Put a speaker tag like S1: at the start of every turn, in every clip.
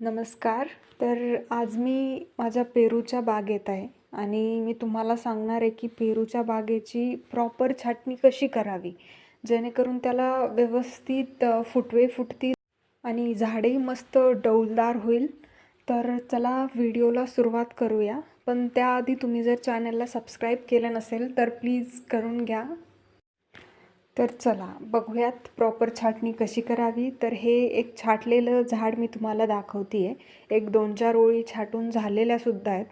S1: नमस्कार. तर आज मी माझ्या पेरूच्या बागेत आहे आणि मी तुम्हाला सांगणार आहे की पेरूच्या बागेची प्रॉपर छाटणी कशी करावी जेणेकरून त्याला व्यवस्थित फुटवे फुटतील आणि झाडेही मस्त डौलदार होईल. तर चला व्हिडिओला सुरुवात करूया. पण त्याआधी तुम्ही जर चॅनलला सबस्क्राईब केलं नसेल तर प्लीज करून घ्या. तर चला बघूयात प्रॉपर छाटणी कशी करावी. तर हे एक छाटलेलं झाड मी तुम्हाला दाखवते आहे एक दोन चार ओळी छाटून झालेल्या सुद्धा आहेत.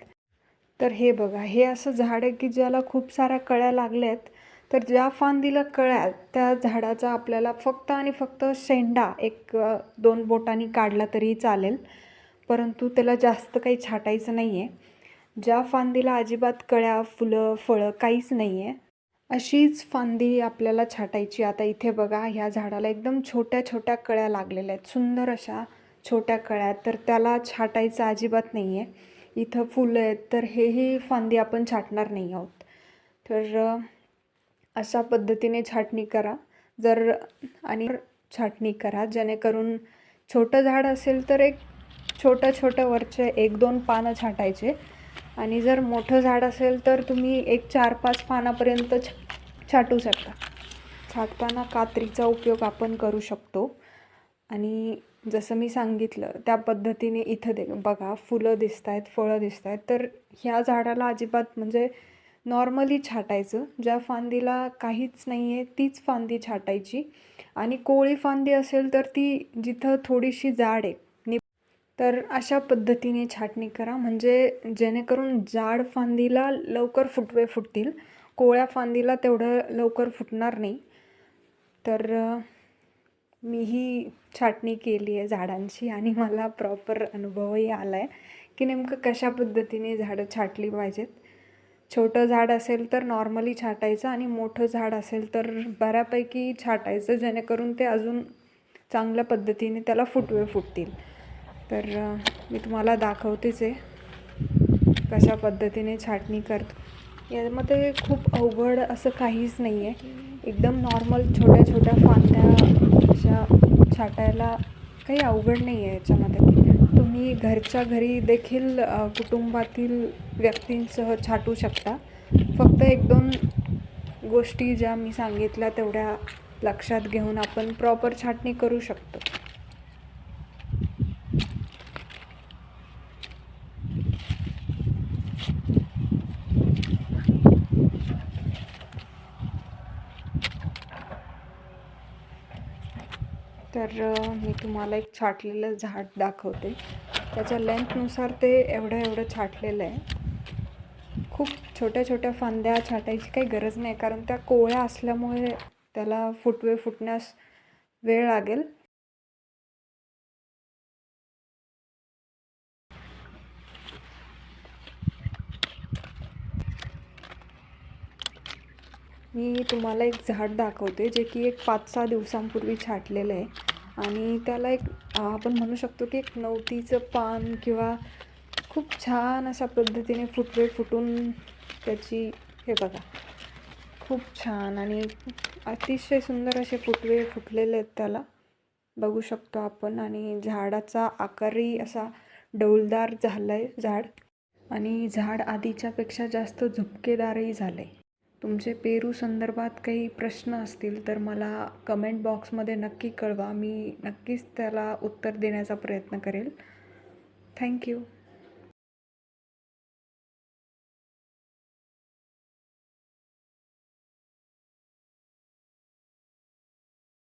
S1: तर हे बघा हे असं झाड आहे की ज्याला खूप साऱ्या कळ्या लागल्या आहेत तर ज्या फांदीला कळ्या त्या झाडाचा आपल्याला फक्त आणि फक्त शेंडा एक दोन बोटांनी काढला तरी चालेल. परंतु त्याला जास्त काही छाटायचं नाही आहे ज्या फांदीला अजिबात कळ्या फुलं फळं काहीच नाही आहे अशीच फांदी आपल्याला छाटायची. आता इथे बघा ह्या झाडाला एकदम छोट्या छोट्या कळ्या लागलेल्या आहेत. सुंदर अशा छोट्या कळ्या आहेत. तर त्याला छाटायचं अजिबात नाही आहे इथं फुलं आहेत. तर हेही फांदी आपण छाटणार नाही आहोत. तर अशा पद्धतीने छाटणी करा. जर आणि छाटणी करा. जेणेकरून छोटं झाड असेल तर एक छोटं छोटं वरचे एक दोन पानं छाटायचे. आणि जर मोठं झाड असेल तर तुम्ही एक चार पाच पानापर्यंत छाटू शकता. छाटताना कात्रीचा उपयोग आपण करू शकतो. आणि जसं मी सांगितलं त्या पद्धतीने इथं दे बघा फुलं दिसत आहेत फळं दिसत आहेत तर ह्या झाडाला अजिबात म्हणजे नॉर्मली छाटायचं. ज्या फांदीला काहीच नाही आहे तीच फांदी छाटायची. आणि कोळी फांदी असेल तर ती जिथं थोडीशी जाड आहे तर अशा पद्धतीने छाटणी करा. म्हणजे जेणेकरून जाड फांदीला लवकर फुटवे फुटतील. कोळ्या फांदीला तेवढं लवकर फुटणार नाही. तर मीही छाटणी केली आहे झाडांची आणि मला प्रॉपर अनुभवही आला आहे की नेमकं कशा पद्धतीने झाडं छाटली पाहिजेत. छोटं झाड असेल तर नॉर्मली छाटायचं आणि मोठं झाड असेल तर बऱ्यापैकी छाटायचं जेणेकरून ते अजून चांगल्या पद्धतीने त्याला फुटवे फुटतील. तर मी तुम्हाला दाखवतेच आहे कशा पद्धतीने छाटणी करतो. यामध्ये खूप अवघड असं काहीच नाही आहे. एकदम नॉर्मल छोट्या छोट्या फांद्या अशा छाटायला काही अवघड नाही आहे याच्यामध्ये. तुम्ही घरच्या घरी देखील कुटुंबातील व्यक्तींसह छाटू शकता. फक्त एक दोन गोष्टी ज्या मी सांगितल्या तेवढ्या लक्षात घेऊन आपण प्रॉपर छाटणी करू शकतो. तर मी तुम्हाला एक छाटलेलं झाड दाखवते. त्याच्या लेंथनुसार ते एवढं एवढं छाटलेलं आहे. खूप छोट्या छोट्या फांद्या छाटायची काही गरज नाही कारण त्या कोवळ्या असल्यामुळे त्याला फुटवे फुटण्यास वेळ लागेल. मी तुम्हाला एक झाड दाखवते जे की एक पाच सहा दिवसांपूर्वी छाटलेलं आहे. आणि त्याला एक आपण म्हणू शकतो की एक नवतीचं पान किंवा खूप छान अशा पद्धतीने फुटवे फुटून त्याची हे बघा. खूप छान आणि अतिशय सुंदर असे फुटवे फुटलेले आहेत त्याला. बघू शकतो आपण आणि झाडाचा आकारही असा डौलदार झालं आहे झाड. आणि झाड आधीच्यापेक्षा जास्त झुपकेदारही झालं आहे तुमचे पेरू संदर्भात काही प्रश्न असतील तर मला कमेंट बॉक्समध्ये नक्की कळवा. मी नक्कीच त्याला उत्तर देण्याचा प्रयत्न करेल. थँक्यू